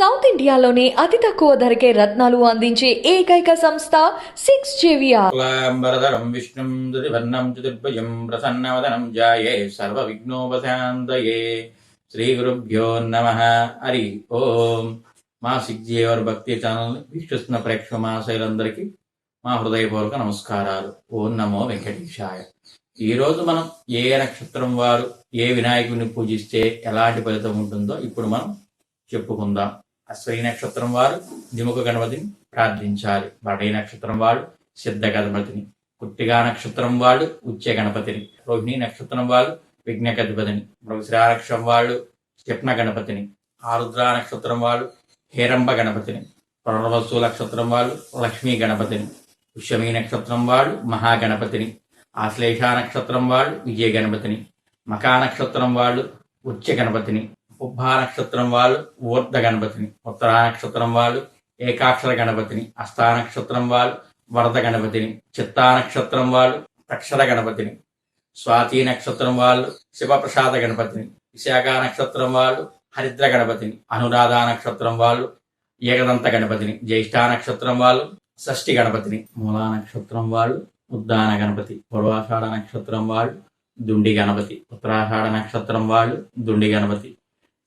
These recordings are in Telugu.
సౌత్ ఇండియాలోనే అతి తక్కువ ధరకే రత్నాలు అందించే ఏకైక సంస్థ సిక్స్ జేవిఆర్. విష్ణుం దురివర్ణం చతుర్భయం ప్రసన్నవదనం జాయే సర్వవిఘ్నోపశాంతయే. శ్రీ గురుభ్యో నమ. హరి ఓం. మా సిక్స్ జేవర్ భక్తి ఛానల్ వీక్షిస్తున్న ప్రేక్షక మహాశైలందరికీ మా హృదయపూర్వక నమస్కారాలు. ఓం నమో వెంకటేశాయ. ఈ రోజు మనం ఏ నక్షత్రం వారు ఏ వినాయకుడిని పూజిస్తే ఎలాంటి ఫలితం ఉంటుందో ఇప్పుడు మనం చెప్పుకుందాం. అశ్వయ నక్షత్రం వారు దిముఖ గణపతిని ప్రార్థించాలి. వడై నక్షత్రం వాడు సిద్ధ గణపతిని కుట్టిగా నక్షత్రం వాళ్ళు ఉచ్చ గణపతిని రోహిణి నక్షత్రం వాళ్ళు విఘ్న గణపతిని మృగశిరా నక్షత్రం వాళ్ళు స్వప్న గణపతిని ఆరుద్ర నక్షత్రం వాళ్ళు హేరంబ గణపతిని పునర్వసు నక్షత్రం వాళ్ళు లక్ష్మీ గణపతిని పుష్యమి నక్షత్రం వాళ్ళు మహాగణపతిని ఆశ్లేష నక్షత్రం వాళ్ళు విజయ గణపతిని మకా నక్షత్రం వాళ్ళు ఉచ్చ గణపతిని ఉబ్బా నక్షత్రం వాళ్ళు ఊర్ధ గణపతిని ఉత్తరా నక్షత్రం వాళ్ళు ఏకాక్షర గణపతిని అష్టా నక్షత్రం వాళ్ళు వరద గణపతిని చిత్తా నక్షత్రం వాళ్ళు అక్షర గణపతిని స్వాతి నక్షత్రం వాళ్ళు శివప్రసాద గణపతిని విశాఖ నక్షత్రం వాళ్ళు హరిద్ర గణపతిని అనురాధ నక్షత్రం వాళ్ళు ఏకదంత గణపతిని జ్యేష్ఠ నక్షత్రం వాళ్ళు షష్ఠి గణపతిని మూలా నక్షత్రం వాళ్ళు ఉద్దాన గణపతి పూర్వాషాఢ నక్షత్రం వాళ్ళు దుండి గణపతి ఉత్తరాషాఢ నక్షత్రం వాళ్ళు దుండి గణపతి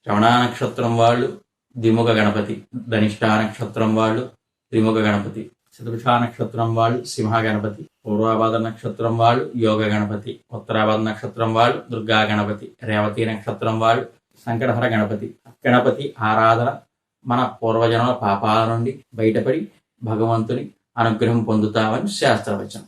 శ్రవణా నక్షత్రం వాళ్ళు ద్విముఖ గణపతి ధనిష్ట నక్షత్రం వాళ్ళు త్రిముఖ గణపతి శతభిష నక్షత్రం వాళ్ళు సింహ గణపతి పూర్వాభాద నక్షత్రం వాళ్ళు యోగ గణపతి ఉత్తరాభాద నక్షత్రం వాళ్ళు దుర్గా గణపతి రేవతి నక్షత్రం వాళ్ళు సంకటహర గణపతి గణపతి ఆరాధన మన పూర్వజనుల పాపాల నుండి బయటపడి భగవంతుని అనుగ్రహం పొందుతామని శాస్త్రవచనం.